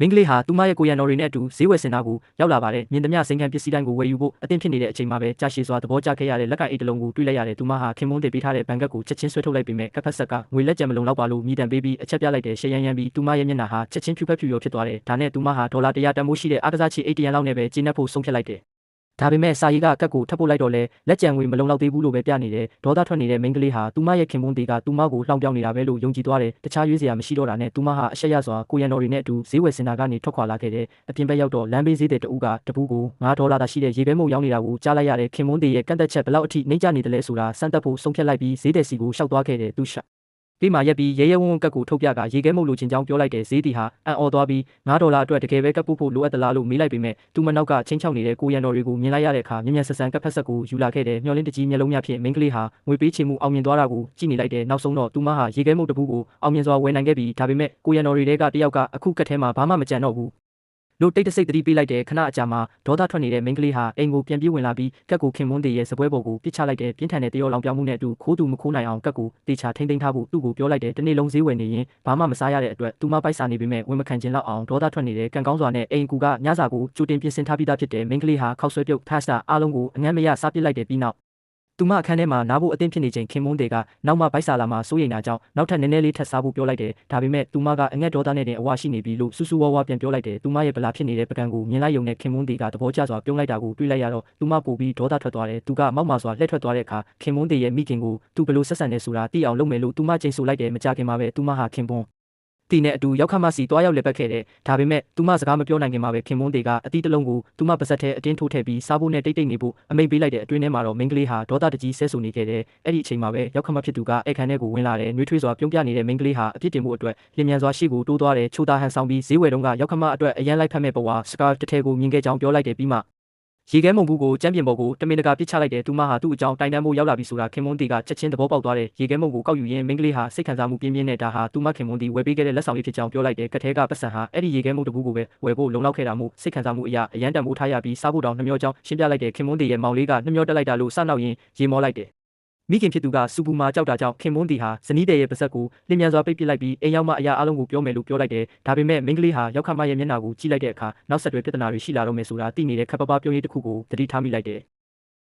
မင်းကလေးဟာသူမရဲ့ကိုရံတော်တွေနဲ့အတူဈေးဝယ်စင်တာကိုရောက်လာပါတယ်မြင်သမျှစိန်ခံပစ္စည်းတိုင်းကိုဝယ်ယူဖို့အသင့်ဖြစ်နေတဲ့အချိန်မှာပဲကြာရှည်စွာသဘောကျခဲ့ရတဲ့လက်ကအိတ်တစ်လုံးကိုတွေ့လိုက်ရတယ်သူမဟာခင်မွန်းတင်ပေးထားတဲ့ဘန်ကတ်ကိုချက်ချင်းဆွဲထုတ်လိုက်ပေမဲ့ကပ်ဖက်ဆက်ကငွေလက်ကြံမလုံလောက်ပါလို့မြည်တံပေးပြီးအချက်ပြလိုက်တဲ့ရှယ်ရန်ရန်ပြီးသူမရဲ့မျက်နှာဟာချက်ချင်းဖြူဖက်ဖြူရောဖြစ်သွားတယ်ဒါနဲ့သူမဟာဒေါ်လာ100တန်မိုးရှိတဲ့အားကစားချီအိတ်တရန်လောက်နဲ့ပဲကျင်းနှက်ဖို့ဆုံးဖြတ်လိုက်တယ် ဒါပေမဲ့စာရီကကတ်ကိုထပ်ပို့လိုက်တော့လဲလက်ကြံငွေမလုံလောက်သေးဘူးလို့ပဲပြနေတယ်ဒေါသထွက်နေတဲ့မိန်းကလေးဟာသူမရဲ့ခင်ပွန်းတွေကသူမကိုလှောင်ပြောင်းနေတာပဲလို့ယုံကြည်သွားတယ်တခြားရွေးစရာမရှိတော့တာနဲ့သူမဟာအရှက်ရစွာကိုရန်တော်တွေနဲ့အတူဈေးဝယ်စင်တာကနေထွက်ခွာလာခဲ့တယ်အပြင်ဘက်ရောက်တော့လမ်းဘေးဈေးတဲ့တဦးကတပူးကို9ဒေါ်လာသာရှိတဲ့ရေခဲမုံရောင်းနေတာကိုကြားလိုက်ရတဲ့ခင်ပွန်းတွေရဲ့ကန့်သက်ချက်ဘယ်လောက်အထိနှိမ့်ကျနေတယ်လဲဆိုတာစမ်းသပ်ဖို့ဆုံးဖြတ်လိုက်ပြီးဈေးတဲ့စီကိုရှောက်သွားခဲ့တယ်သူရှာ ပေးမှရက်ပြီးရဲရဲဝံ့ဝံ့ကက်ကိုထုတ်ပြကရေခဲမုတ်လိုချင်ကြောင်းပြောလိုက်တဲ့ဈေးတီဟာအံ့ဩသွားပြီး9ဒေါ်လာအတွက်တကယ်ပဲကက်ပုဖို့လိုအပ်သလားလို့မေးလိုက်ပေမဲ့သူမနောက်ကချင်းချောက်နေတဲ့ကိုရန်တော်တွေကိုမြင်လိုက်ရတဲ့အခါမျက်မျက်ဆဆန်ကက်ဖက်ဆက်ကိုယူလာခဲ့တဲ့မျောလင်းတကြီးမျက်လုံးများဖြင့်မိန်းကလေးဟာငွေပေးချေမှုအောင်မြင်သွားတာကိုကြည့်နေလိုက်တဲ့နောက်ဆုံးတော့သူမဟာရေခဲမုတ်တစ်ခုကိုအောင်မြင်စွာဝယ်နိုင်ခဲ့ပြီးဒါပေမဲ့ကိုရန်တော်တွေတဲကတယောက်ကအခုကက်ထဲမှာဘာမှမကြံတော့ဘူး လို့တိတ်တဆိတ်သတိပေးလိုက်တဲ့ခဏအကြာမှာဒေါသထွက်နေတဲ့မိန်းကလေးဟာအိမ်ကိုပြန်ပြေးဝင်လာပြီးကက်ကိုခင်မွန်းတေရဲ့စပွဲပေါ်ကိုပစ်ချလိုက်တဲ့ပြင်းထန်တဲ့တရောလောင်ပြောင်းမှုနဲ့အတူခိုးသူမခိုးနိုင်အောင်ကက်ကိုတေချာထိမ့်သိမ်းထားဖို့သူ့ကိုပြောလိုက်တဲ့တနေ့လုံးဈေးဝယ်နေရင်ဘာမှမစားရတဲ့အတွက်သူမပိုက်စာနေပေမဲ့ဝင်မခံခြင်းလောက်အောင်ဒေါသထွက်နေတဲ့ကံကောင်းစွာနဲ့အိမ်ကူကညစာကိုကြိုတင်ပြင်ဆင်ထားပြီးသားဖြစ်တဲ့မိန်းကလေးဟာခောက်ဆွဲပြုတ်ဖတ်စာအားလုံးကိုအငမ်းမရစားပစ်လိုက်တဲ့ပြီးနောက် သူမအခန်းထဲမှာနားဖို့အသင့်ဖြစ်နေချိန်ခင်မွန်းတွေကနောက်မှဗိုက်စာလာမှာစိုးရိမ်တာကြောင့်နောက်ထပ်နည်းနည်းလေးထပ်စားဖို့ပြောလိုက်တယ်ဒါပေမဲ့သူမကအငက်ဒေါသနဲ့တင်အဝရှိနေပြီလို့စူးစူးဝါးဝါပြန်ပြောလိုက်တယ်သူမရဲ့ဗလာဖြစ်နေတဲ့ပကံကိုမြင်လိုက်ယုံနဲ့ခင်မွန်းတွေကသဘောကျစွာပြုံးလိုက်တာကိုတွေ့လိုက်ရတော့သူမပို့ပြီးဒေါသထွက်သွားတယ်သူကမောက်မာစွာလှည့်ထွက်သွားတဲ့အခါခင်မွန်းတွေရဲ့မိခင်ကိုသူဘလို့ဆက်ဆံနေဆိုတာသိအောင်လုပ်မယ်လို့သူမချိန်ဆလိုက်တယ်မကြခင်မှာပဲသူမဟာခင်ပွန်း တီနဲ့အတူရောက်ခမစီတွားရောက်လက်ပတ်ခဲ့တယ်ဒါပေမဲ့သူမစကားမပြောနိုင်ခင်မှာပဲခင်မွန်းတွေကအတီးတစ်လုံးကိုသူမပါဇက်ထဲအတင်းထိုးထည့်ပြီးစားဖို့နဲ့တိတ်တိတ်နေဖို့အမိန့်ပေးလိုက်တဲ့အတွင်းထဲမှာတော့မိန်းကလေးဟာဒေါသတကြီးဆဲဆူနေခဲ့တယ်အဲ့ဒီအချိန်မှာပဲရောက်ခမဖြစ်သူကအိတ်ခမ်းထဲကိုဝင်လာတယ်နှွေးထွေးစွာပြုံးပြနေတဲ့မိန်းကလေးဟာအပြစ်တင်မှုအတွက်လျင်မြန်စွာရှေ့ကိုတိုးသွားတယ်ချိုးသားဟန်ဆောင်ပြီးဈေးဝယ်တုန်းကရောက်ခမအတွက်အရန်လိုက်ဖက်မဲ့ဘဝစကားတစ်ထဲကိုမြင်ခဲ့ကြောင်းပြောလိုက်တယ်ပြီးမှ ရေခဲမုံဘူးကိုကျမ်းပြင်ပေါ်ကိုတမင်တကာပစ်ချလိုက်တဲ့သူမဟာသူ့အကြောင်းတိုင်တန်းဖို့ရောက်လာပြီဆိုတာခင်မွန်းတီကချက်ချင်းသဘောပေါက်သွားတယ်ရေခဲမုံကိုကောက်ယူရင်းမိန်းကလေးဟာစိတ်ခံစားမှုပြင်းပြင်းနဲ့ဒါဟာသူမခင်မွန်းတီဝယ်ပေးခဲ့တဲ့လက်ဆောင်လေးဖြစ်ကြောင်းပြောလိုက်တယ်ကထဲကပတ်စံဟာအဲ့ဒီရေခဲမုံတဘူးကိုပဲဝယ်ဖို့လုံလောက်ခဲ့တာမို့စိတ်ခံစားမှုအရာအရန်တန်မိုးထားရပြီးစားဖို့တောင်နှမျောကြောင်းရှင်းပြလိုက်တဲ့ခင်မွန်းတီရဲ့မောင်လေးကနှမျောတက်လိုက်တာလို့စနောက်ရင်ရေမောလိုက်တယ် မိခင်ဖြစ်သူကစူပူမာကြောက်တာကြောင့်ခင်မွန်းတီဟာဇနီးတဲ့ရဲ့ပါဇက်ကိုလင်းမြန်စွာပိတ်ပစ်လိုက်ပြီးအိမ်ရောက်မှအရာအလုံးကိုပြောမယ်လို့ပြောလိုက်တယ်။ဒါပေမဲ့မိန်းကလေးဟာရောက်ခမရဲ့မျက်နှာကိုကြည့်လိုက်တဲ့အခါနောက်ဆက်တွဲပြဿနာတွေရှိလာတော့မယ်ဆိုတာသိနေတဲ့ခပ်ပပပြောရေးတစ်ခုကိုသတိထားမိလိုက်တယ်။